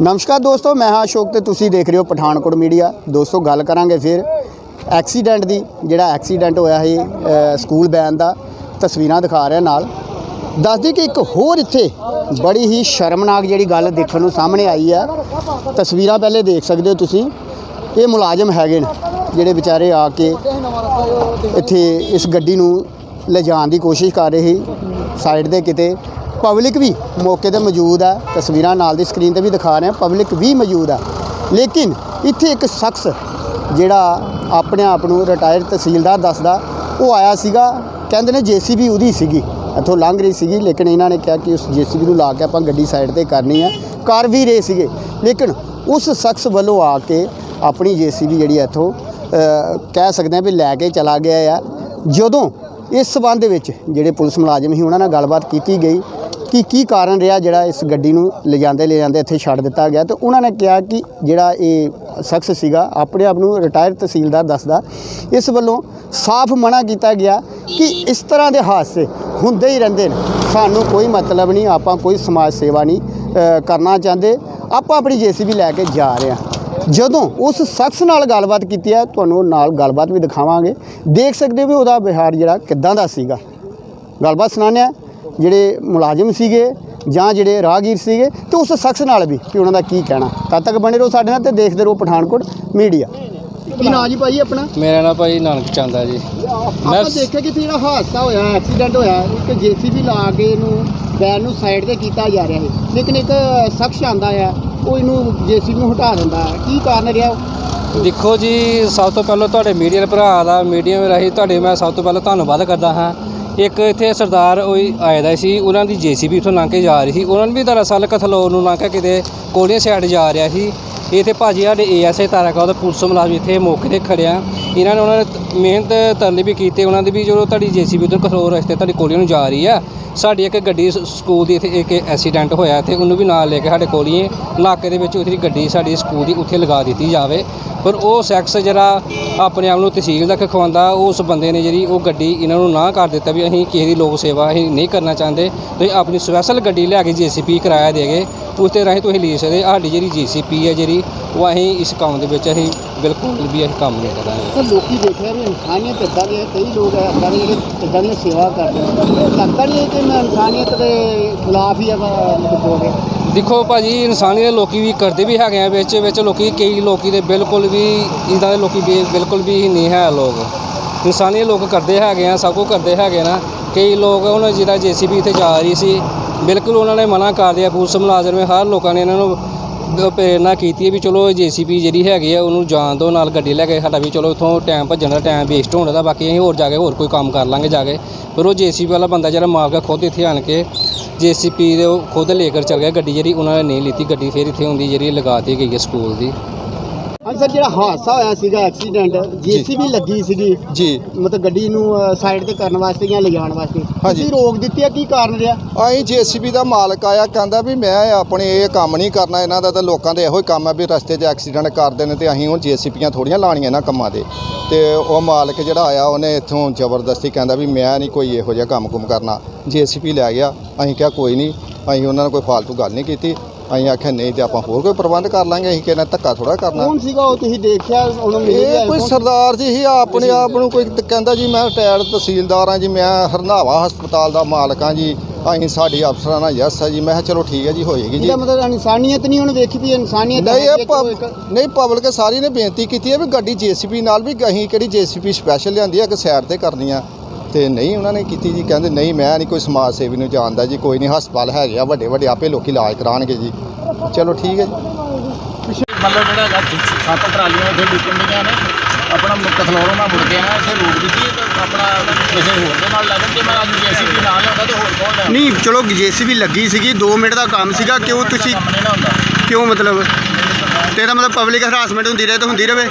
ਨਮਸਕਾਰ ਦੋਸਤੋ, ਮੈਂ ਹਾਂ ਅਸ਼ੋਕ ਤੇ ਤੁਸੀਂ ਦੇਖ ਰਹੇ ਹੋ ਪਠਾਨਕੋਟ ਮੀਡੀਆ। ਦੋਸਤੋ, ਗੱਲ ਕਰਾਂਗੇ ਫਿਰ ਐਕਸੀਡੈਂਟ ਦੀ, ਜਿਹੜਾ ਐਕਸੀਡੈਂਟ ਹੋਇਆ ਸੀ ਸਕੂਲ ਵੈਨ ਦਾ। ਤਸਵੀਰਾਂ ਦਿਖਾ ਰਿਹਾ ਨਾਲ। ਦੱਸਦੀ ਕਿ ਇੱਕ ਹੋਰ ਇੱਥੇ ਬੜੀ ਹੀ ਸ਼ਰਮਨਾਕ ਜਿਹੜੀ ਗੱਲ ਦੇਖਣ ਨੂੰ ਸਾਹਮਣੇ ਆਈ ਹੈ ਤਸਵੀਰਾਂ ਪਹਿਲੇ ਦੇਖ ਸਕਦੇ ਹੋ ਤੁਸੀਂ। ਇਹ ਮੁਲਾਜ਼ਮ ਹੈਗੇ ਨੇ, ਜਿਹੜੇ ਵਿਚਾਰੇ ਆ ਕੇ ਇੱਥੇ ਇਸ ਗੱਡੀ ਨੂੰ ਲਿਜਾਣ ਦੀ ਕੋਸ਼ਿਸ਼ ਕਰ ਰਹੇ ਸੀ, ਸਾਈਡ ਦੇ ਕਿਤੇ। ਪਬਲਿਕ ਵੀ ਮੌਕੇ ਤੇ ਮੌਜੂਦ ਹੈ ਤਸਵੀਰਾਂ ਨਾਲ ਦੀ ਸਕਰੀਨ ਤੇ ਵੀ ਦਿਖਾ ਰਹੇ ਹਾਂ, ਪਬਲਿਕ ਵੀ ਮੌਜੂਦ ਹੈ ਲੇਕਿਨ ਇੱਥੇ ਇੱਕ ਸ਼ਖਸ ਜਿਹੜਾ ਆਪਣੇ ਆਪ ਨੂੰ ਰਿਟਾਇਰਡ ਤਹਿਸੀਲਦਾਰ ਦੱਸਦਾ, ਉਹ ਆਇਆ ਸੀਗਾ। ਕਹਿੰਦੇ ਨੇ ਜੀਸੀਬੀ ਉਹਦੀ ਸੀਗੀ, ਇੱਥੋਂ ਲੰਘ ਰਹੀ ਸੀਗੀ, ਲੇਕਿਨ ਇਹਨਾਂ ਨੇ ਕਿਹਾ ਕਿ ਉਸ ਜੀਸੀਬੀ ਨੂੰ ਲਾ ਕੇ ਆਪਾਂ ਗੱਡੀ ਸਾਈਡ ਤੇ ਕਰਨੀ ਹੈ ਕਰ ਵੀ ਰਹੇ ਸੀਗੇ। ਲੇਕਿਨ ਉਸ ਸ਼ਖਸ ਵੱਲੋਂ ਆ ਕੇ ਆਪਣੀ ਜੀਸੀਬੀ ਜਿਹੜੀ ਇੱਥੋਂ ਕਹਿ ਸਕਦੇ ਹਾਂ ਵੀ ਲੈ ਕੇ ਚਲਾ ਗਿਆ ਆ। ਜਦੋਂ ਇਸ ਸਬੰਧ ਵਿੱਚ ਜਿਹੜੇ ਪੁਲਿਸ ਮੁਲਾਜ਼ਮ ਸੀ, ਉਹਨਾਂ ਨਾਲ ਗੱਲਬਾਤ ਕੀਤੀ ਗਈ। ਕਿ ਕੀ ਕਾਰਨ ਰਿਹਾ ਜਿਹੜਾ ਇਸ ਗੱਡੀ ਨੂੰ ਲਿਜਾਂਦੇ ਲਿਜਾਂਦੇ ਇੱਥੇ ਛੱਡ ਦਿੱਤਾ ਗਿਆ ਤੇ ਉਹਨਾਂ ਨੇ ਕਿਹਾ ਕਿ ਜਿਹੜਾ ਇਹ ਸ਼ਖਸ ਸੀਗਾ ਆਪਣੇ ਆਪ ਨੂੰ ਰਿਟਾਇਰ ਤਹਿਸੀਲਦਾਰ ਦੱਸਦਾ, ਇਸ ਵੱਲੋਂ ਸਾਫ਼ ਮਨਾ ਕੀਤਾ ਗਿਆ ਕਿ ਇਸ ਤਰ੍ਹਾਂ ਦੇ ਹਾਦਸੇ ਹੁੰਦੇ ਹੀ ਰਹਿੰਦੇ ਨੇ। ਸਾਨੂੰ ਕੋਈ ਮਤਲਬ ਨਹੀਂ, ਆਪਾਂ ਕੋਈ ਸਮਾਜ ਸੇਵਾ ਨਹੀਂ ਕਰਨਾ ਚਾਹੁੰਦੇ। ਆਪਾਂ ਆਪਣੀ ਜੀਸੀਬੀ ਲੈ ਕੇ ਜਾ ਰਹੇ ਹਾਂ। ਜਦੋਂ ਉਸ ਸ਼ਖਸ ਨਾਲ ਗੱਲਬਾਤ ਕੀਤੀ ਹੈ, ਤੁਹਾਨੂੰ ਨਾਲ ਗੱਲਬਾਤ ਵੀ ਦਿਖਾਵਾਂਗੇ। ਦੇਖ ਸਕਦੇ ਹੋ ਵੀ ਉਹਦਾ ਵਿਹਾਰ ਜਿਹੜਾ ਕਿੱਦਾਂ ਦਾ ਸੀਗਾ। ਗੱਲਬਾਤ ਸੁਣਾਉਂਦੇ ਹਾਂ। ਜਿਹੜੇ ਮੁਲਾਜ਼ਮ ਸੀਗੇ ਜਾਂ ਜਿਹੜੇ ਰਾਹਗੀਰ ਸੀਗੇ ਤੇ ਉਸ ਸ਼ਖਸ ਨਾਲ ਵੀ ਕਿ ਉਹਨਾਂ ਦਾ ਕੀ ਕਹਿਣਾ। ਤਦ ਤੱਕ ਬਣੇ ਰਹੋ ਸਾਡੇ ਨਾਲ ਤੇ ਦੇਖਦੇ ਰਹੋ ਪਠਾਨਕੋਟ ਮੀਡੀਆ। ਕੀ ਨਾਂ ਜੀ ਭਾਈ ਆਪਣਾ? ਮੇਰਾ ਨਾਮ ਭਾਈ ਨਾਨਕ ਚੰਦ ਆ ਜੀ। ਆਪਾਂ ਦੇਖਿਆ ਕਿ ਜਿਹੜਾ ਹਾਦਸਾ ਹੋਇਆ ਐਕਸੀਡੈਂਟ ਹੋਇਆ ਇੱਕ ਜੀਸੀਬੀ ਲਾ ਕੇ ਇਹਨੂੰ ਵੈਨ ਨੂੰ ਸਾਈਡ ਤੇ ਕੀਤਾ ਜਾ ਰਿਹਾ ਹੈ ਲੇਕਿਨ ਇੱਕ ਸ਼ਖਸ ਆਂਦਾ ਆ ਉਹ ਇਹਨੂੰ ਜੀਸੀਬੀ ਨੂੰ ਹਟਾ ਦਿੰਦਾ ਹੈ। ਕੀ ਕਾਰਨ ਰਿਹਾ ਉਹ? ਦੇਖੋ ਜੀ ਸਭ ਤੋਂ ਪਹਿਲਾਂ ਤੁਹਾਡੇ ਮੀਡੀਆ ਭਰਾ ਦਾ ਮੀਡੀਆ ਵਿੱਚ ਰਾਹੀਂ ਤੁਹਾਡੇ ਮੈਂ ਸਭ ਤੋਂ ਪਹਿਲਾਂ ਧੰਨਵਾਦ ਕਰਦਾ ਹਾਂ। ਇੱਕ ਇੱਥੇ ਸਰਦਾਰ ਕੋਈ ਆਏ ਦਾ ਸੀ, ਉਹਨਾਂ ਦੀ ਜੀਸੀਬੀ ਉੱਥੋਂ ਲੰਘ ਕੇ ਜਾ ਰਹੀ ਸੀ। ਉਹਨਾਂ ਨੂੰ ਵੀ ਦਰਅਸਲ ਕਥਲੋਰ ਨੂੰ ਲੰਘ ਕੇ ਕਿਤੇ ਕੋਲੀਆਂ ਸਾਈਡ ਜਾ ਰਿਹਾ ਸੀ। ਇੱਥੇ ਭਾਜੀ ਸਾਡੇ ਏਐਸਏ ਤਾਰਾਕਾ ਦਾ ਪੁਲਿਸ ਮੁਲਾਜ਼ਮ ਇੱਥੇ ਮੌਕੇ ਤੇ ਖੜਿਆ। ਇਹਨਾਂ ਨੇ ਉਹਨਾਂ ਨੇ ਮਿਹਨਤ ਤਰਲੇ ਵੀ ਕੀਤੀ, ਉਹਨਾਂ ਦੀ ਵੀ ਜਦੋਂ ਤੁਹਾਡੀ ਜੀਸੀਬੀ ਉਧਰ ਕਸੋਰ ਰਸਤੇ ਤੁਹਾਡੀ ਕੋਲੀਆਂ ਨੂੰ ਜਾ ਰਹੀ ਆ। ਸਾਡੀ ਇੱਕ ਗੱਡੀ ਸ- ਸਕੂਲ ਦੀ ਇੱਥੇ ਇੱਕ ਐਕਸੀਡੈਂਟ ਹੋਇਆ ਤੇ ਉਹਨੂੰ ਵੀ ਨਾਲ ਲੈ ਕੇ ਸਾਡੇ ਕੋਲੀਏ ਨਾਕੇ ਦੇ ਵਿੱਚ ਉਹਦੀ ਗੱਡੀ ਸਾਡੀ ਸਕੂਲ ਦੀ ਉੱਥੇ ਲਗਾ ਦਿੱਤੀ ਜਾਵੇ। ਪਰ ਉਹ ਸੈਕਸ ਜਿਹੜਾ ਆਪਣੇ ਆਪ ਨੂੰ ਤਹਿਸੀਲ ਦਾ ਖਖਵਾਉਂਦਾ ਉਸ ਬੰਦੇ ਨੇ ਜਿਹੜੀ ਉਹ ਗੱਡੀ ਇਹਨਾਂ ਨੂੰ ਨਾ ਕਰ ਦਿੱਤਾ ਵੀ ਅਸੀਂ ਕਿਸੇ ਦੀ ਲੋਕ ਸੇਵਾ ਅਸੀਂ ਨਹੀਂ ਕਰਨਾ ਚਾਹੁੰਦੇ। ਤੁਸੀਂ ਆਪਣੀ ਸਪੈਸ਼ਲ ਗੱਡੀ ਲਿਆ ਕੇ ਜੀਸੀਪੀ ਕਿਰਾਇਆ ਦੇਗੇ ਉਸ ਤੇ ਰਾਹੀਂ ਤੁਸੀਂ ਲੈ ਸਕਦੇ ਸਾਡੀ ਜਿਹੜੀ ਜੀਸੀਪੀ ਹੈ ਜਿਹੜੀ, ਉਹ ਅਸੀਂ ਇਸ ਕੰਮ ਦੇ ਵਿੱਚ ਅਸੀਂ ਬਿਲਕੁਲ ਵੀ ਅਸੀਂ ਕੰਮ ਨਹੀਂ ਕਰਾਂਗੇ ਤਾਂ ਲੋਕੀ ਦੇਖਿਆ ਵੀ ਇਨਸਾਨੀਅਤ ਇੱਦਾਂ ਦੇ ਕਈ ਲੋਕ ਹੈ ਇੱਦਾਂ ਦੇ ਜਿਹੜੇ ਇੱਦਾਂ ਦੀ ਸੇਵਾ ਕਰਦੇ ਨੇ। ਲੱਗਦਾ ਨਹੀਂ ਹੈ ਕਿ ਮੈਂ ਇਨਸਾਨੀਅਤ ਦੇ ਖਿਲਾਫ ਹੀ ਆ ਬੋਲਦੇ ਦੇਖੋ ਭਾਜੀ ਇਨਸਾਨੀ ਦੇ ਲੋਕੀ ਵੀ ਕਰਦੇ ਵੀ ਹੈਗੇ ਆ ਵਿੱਚ ਵਿੱਚ ਲੋਕੀ ਕਈ ਲੋਕੀ ਦੇ ਬਿਲਕੁਲ ਵੀ ਇਦਾਂ ਦੇ ਲੋਕੀ ਬਿਲਕੁਲ ਵੀ ਨਹੀਂ ਹੈ ਲੋਕ। ਇਨਸਾਨੀ ਲੋਕ ਕਰਦੇ ਹੈਗੇ ਆ ਸਭ ਕੁਝ ਕਰਦੇ ਹੈਗੇ ਨਾ। ਕਈ ਲੋਕ ਉਹਨਾਂ ਜਿਹਦਾ ਜੀਸੀਬੀ ਇੱਥੇ ਜਾ ਰਹੀ ਸੀ ਬਿਲਕੁਲ ਉਹਨਾਂ ਨੇ ਮਨਾ ਕਰ ਦਿਆ ਪੁਲਿਸ ਮੁਲਾਜ਼ਮ ਨੇ ਹਰ ਲੋਕਾਂ ਨੇ ਇਹਨਾਂ ਨੂੰ ਪ੍ਰੇਰਨਾ ਕੀਤੀ ਹੈ ਵੀ ਚਲੋ ਜੀਸੀਬੀ ਜਿਹੜੀ ਹੈਗੀ ਆ, ਉਹਨੂੰ ਜਾਣ ਦਿਓ, ਨਾਲ ਗੱਡੀ ਲੈ ਕੇ ਸਾਡਾ ਵੀ ਚਲੋ ਇੱਥੋਂ ਟਾਈਮ ਭੱਜਣ ਦਾ ਟਾਈਮ ਵੇਸਟ ਹੋਣ ਦਾ, ਬਾਕੀ ਅਸੀਂ ਹੋਰ ਜਾ ਕੇ ਹੋਰ ਕੋਈ ਕੰਮ ਕਰ ਲਾਂਗੇ ਜਾ ਕੇ। ਪਰ ਉਹ ਜੀਸੀਬੀ ਵਾਲਾ ਬੰਦਾ ਜਿਹੜਾ ਮਾਲਕ ਆ, ਖੁਦ ਇੱਥੇ ਆਣ ਕੇ ਜੀਸੀਪੀ ਦੇ ਉਹ ਖੁਦ ਲੈ ਕੇ ਚੱਲ ਗਿਆ, ਗੱਡੀ ਜਿਹੜੀ ਉਹਨਾਂ ਨੇ ਨਹੀਂ ਲਿੱਤੀ, ਗੱਡੀ ਫਿਰ ਇੱਥੇ ਹੁੰਦੀ ਜਿਹੜੀ ਲਗਾਤੀ ਗਈ ਹੈ ਸਕੂਲ ਦੀ। ਸਰ ਜਿਹੜਾ ਹਾਦਸਾ ਹੋਇਆ ਸੀਗਾ ਐਕਸੀਡੈਂਟ ਜੀਸੀਬੀ ਲੱਗੀ ਸੀਗੀ। ਜੀ। ਮਤਲਬ ਗੱਡੀ ਨੂੰ ਸਾਈਡ ਤੇ ਕਰਨ ਵਾਸਤੇ ਜਾਂ ਲਿਜਾਣ ਵਾਸਤੇ। ਤੁਸੀਂ ਰੋਕ ਦਿੱਤੀ ਆ ਕੀ ਕਾਰਨ ਰਿਹਾ? ਅਸੀਂ ਜੀਸੀਬੀ ਦਾ ਮਾਲਕ ਆਇਆ ਕਹਿੰਦਾ ਵੀ ਮੈਂ ਆਪਣੇ ਇਹ ਕੰਮ ਨਹੀਂ ਕਰਨਾ ਇਹਨਾਂ ਦਾ ਤਾਂ ਲੋਕਾਂ ਦੇ ਇਹੋ ਹੀ ਕੰਮ ਹੈ ਵੀ ਰਸਤੇ 'ਚ ਐਕਸੀਡੈਂਟ ਕਰਦੇ ਨੇ ਤੇ ਅਸੀਂ ਹੁਣ ਜੀਸੀਪੀਆਂ ਥੋੜੀਆਂ ਲਾਣੀਆਂ ਇਹਨਾਂ ਕੰਮਾਂ ਦੇ ਤੇ ਉਹ ਮਾਲਕ ਜਿਹੜਾ ਆਇਆ ਉਹਨੇ ਇੱਥੋਂ ਜ਼ਬਰਦਸਤੀ ਕਹਿੰਦਾ ਵੀ ਮੈਂ ਨਹੀਂ ਕੋਈ ਇਹੋ ਜਿਹਾ ਕੰਮ-ਕੁਮ ਕਰਨਾ। ਜੀਸੀਪੀ ਲੈ ਗਿਆ ਅਸੀਂ ਕਿਹਾ ਕੋਈ ਨਹੀਂ ਅਸੀਂ ਉਹਨਾਂ ਨਾਲ ਕੋਈ ਫਾਲਤੂ ਗੱਲ ਨਹੀਂ ਕੀਤੀ। ਅਸੀਂ ਆਖਿਆ ਨਹੀਂ ਤੇ ਆਪਾਂ ਹੋਰ ਕੋਈ ਪ੍ਰਬੰਧ ਕਰ ਲਾਂਗੇ ਅਸੀਂ ਕਹਿੰਦਾ ਧੱਕਾ ਥੋੜਾ ਕਰਨਾ। ਕੌਣ ਸੀਗਾ ਉਹ ਤੁਸੀਂ ਦੇਖਿਆ ਉਹਨੂੰ ਮਿਲ ਗਿਆ ਇਹ ਕੋਈ ਸਰਦਾਰ ਜੀ ਹੀ ਆਪਣੇ ਆਪ ਨੂੰ ਕੋਈ ਤੇ ਕਹਿੰਦਾ ਜੀ ਮੈਂ ਰਿਟਾਇਰਡ ਤਹਿਸੀਲਦਾਰ ਹਾਂ ਜੀ ਮੈਂ ਹਰਨਾਵਾ ਹਸਪਤਾਲ ਦਾ ਮਾਲਕ ਹਾਂ ਜੀ ਅਸੀਂ ਸਾਡੀ ਅਫਸਰਾਂ ਨਾਲ ਯੈਸ ਹੈ ਜੀ। ਮੈਂ ਕਿਹਾ ਚਲੋ ਠੀਕ ਹੈ ਜੀ ਹੋਏਗੀ ਜੀ। ਇਹਦਾ ਮਤਲਬ ਇਨਸਾਨੀਅਤ ਨਹੀਂ ਉਹਨੇ ਵੇਖੀ ਵੀ ਇਨਸਾਨੀਅਤ ਨਹੀਂ ਇਹ ਪਬ- ਨਹੀਂ ਪਬਲਿਕ ਸਾਰੀ ਨੇ ਬੇਨਤੀ ਕੀਤੀ ਹੈ ਵੀ ਗੱਡੀ ਜੀਸੀਪੀ ਨਾਲ ਵੀ ਅਸੀਂ ਕਿਹੜੀ ਜੀਸੀਪੀ ਸਪੈਸ਼ਲ ਲਿਆਂਦੀ ਹੈ ਕਿ ਸਾਈਡ ਤੇ ਕਰਨੀ ਆ। ਤੇ ਨਹੀਂ ਉਹਨਾਂ ਨੇ ਕੀਤੀ ਜੀ ਕਹਿੰਦੇ ਨਹੀਂ ਮੈਂ ਨਹੀਂ ਕੋਈ ਸਮਾਜ ਸੇਵੀ ਨੂੰ ਜਾਣਦਾ ਜੀ ਕੋਈ ਨਹੀਂ ਹਸਪਤਾਲ ਹੈਗੇ ਆ ਵੱਡੇ ਵੱਡੇ ਆਪੇ ਲੋਕੀ ਇਲਾਜ ਕਰਾਉਣਗੇ ਜੀ। ਚਲੋ ਠੀਕ ਹੈ ਜੀ। ਮਤਲਬ ਜਿਹੜਾ ਹੈਗਾ ਸੱਤ ਟਰਾਲੀਆਂ ਉੱਥੇ ਡਿੱਗਣ ਡੀਆਂ ਨੇ। ਆਪਣਾ ਕਥਲੋਰੋਂ ਮੈਂ ਮੁੜ ਕੇ ਆਇਆ ਇੱਥੇ ਰੋਕ ਦਿੱਤੀ ਹੈ ਤੇ ਆਪਣਾ ਕਿਸੇ ਹੋਰ ਦੇ ਨਾਲ ਲੱਗਣ ਜੇ ਮੈਂ ਅੱਜ ਜੀਸੀਬੀ ਨਾਲ ਲਿਆਉਂਦਾ ਤੇ ਹੋਰ ਕੌਣ ਲੈ ਨਹੀਂ ਚਲੋ ਜੀਸੀਬੀ ਲੱਗੀ ਸੀਗੀ 2 ਮਿੰਟ ਦਾ ਕੰਮ ਸੀਗਾ ਕਿਉਂ ਤੁਸੀਂ ਕਿਉਂ ਮਤਲਬ? ਤੇ ਇਹਦਾ ਮਤਲਬ ਪਬਲਿਕ ਹਰਾਸਮੈਂਟ ਹੁੰਦੀ ਰਹੇ ਤਾਂ ਹੁੰਦੀ ਰਹੇ।